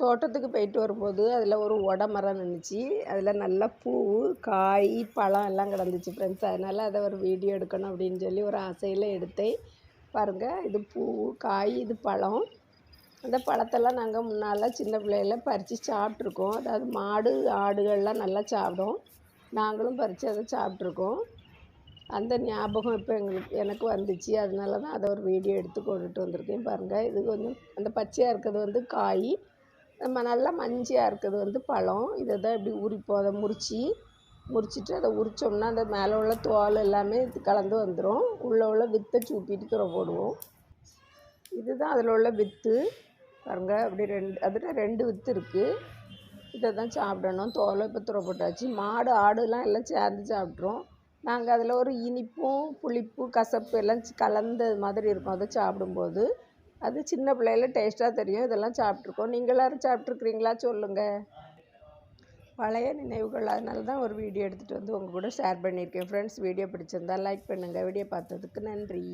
தோட்டத்துக்கு போயிட்டு வரும்போது அதில் ஒரு ஒட மரம் நின்றுச்சு அதில் நல்லா பூ காய் பழம் எல்லாம் கிடந்துச்சு ஃப்ரெண்ட்ஸ் அதனால் அதை ஒரு வீடியோ எடுக்கணும் அப்படின்னு சொல்லி ஒரு ஆசையில் எடுத்தேன். பாருங்கள் இது பூ காய் இது பழம். அந்த பழத்தெல்லாம் நாங்கள் முன்னால் சின்ன பிள்ளையில பறித்து சாப்பிட்ருக்கோம் அதாவது மாடு ஆடுகள்லாம் நல்லா சாப்பிடும். நாங்களும் பறித்து அதை சாப்பிட்ருக்கோம் அந்த ஞாபகம் இப்போ எங்களுக்கு எனக்கு வந்துச்சு. அதனால தான் அதை ஒரு வீடியோ எடுத்து கொண்டுட்டு வந்திருக்கேன். பாருங்கள் இது கொஞ்சம் அந்த பச்சையாக இருக்கிறது வந்து காய். நம்ம நல்லா மஞ்சியாக இருக்கிறது வந்து பழம். இதை தான் இப்படி உரிப்போம். அதை முறித்து முறிச்சிட்டு அதை உரித்தோம்னா அந்த மேலே உள்ள தோல் எல்லாமே இது கலந்து வந்துடும் உள்ளே உள்ள வித்தை சூப்பிட்டு துறை போடுவோம். இதுதான் அதில் உள்ள வித்து. பாருங்க அப்படி ரெண்டு அதில் ரெண்டு வித்து இருக்குது இதை தான் சாப்பிடணும். தோலை இப்போ துறை போட்டாச்சு. மாடு ஆடுலாம் எல்லாம் சேர்ந்து சாப்பிட்றோம் நாங்கள் அதில் ஒரு இனிப்பும் புளிப்பு கசப்பு எல்லாம் கலந்த மாதிரி இருக்கும். அதை சாப்பிடும்போது அது சின்ன பிள்ளையில டேஸ்ட்டாக தெரியும். இதெல்லாம் சாப்பிட்ருக்கோம் நீங்கள் எல்லாரும் சாப்பிட்ருக்குறீங்களா சொல்லுங்கள் பழைய நினைவுகள். அதனால தான் ஒரு வீடியோ எடுத்துகிட்டு வந்து உங்கள் கூட ஷேர் பண்ணியிருக்கேன். ஃப்ரெண்ட்ஸ் வீடியோ பிடிச்சிருந்தா லைக் பண்ணுங்கள் வீடியோ பார்த்ததுக்கு நன்றி.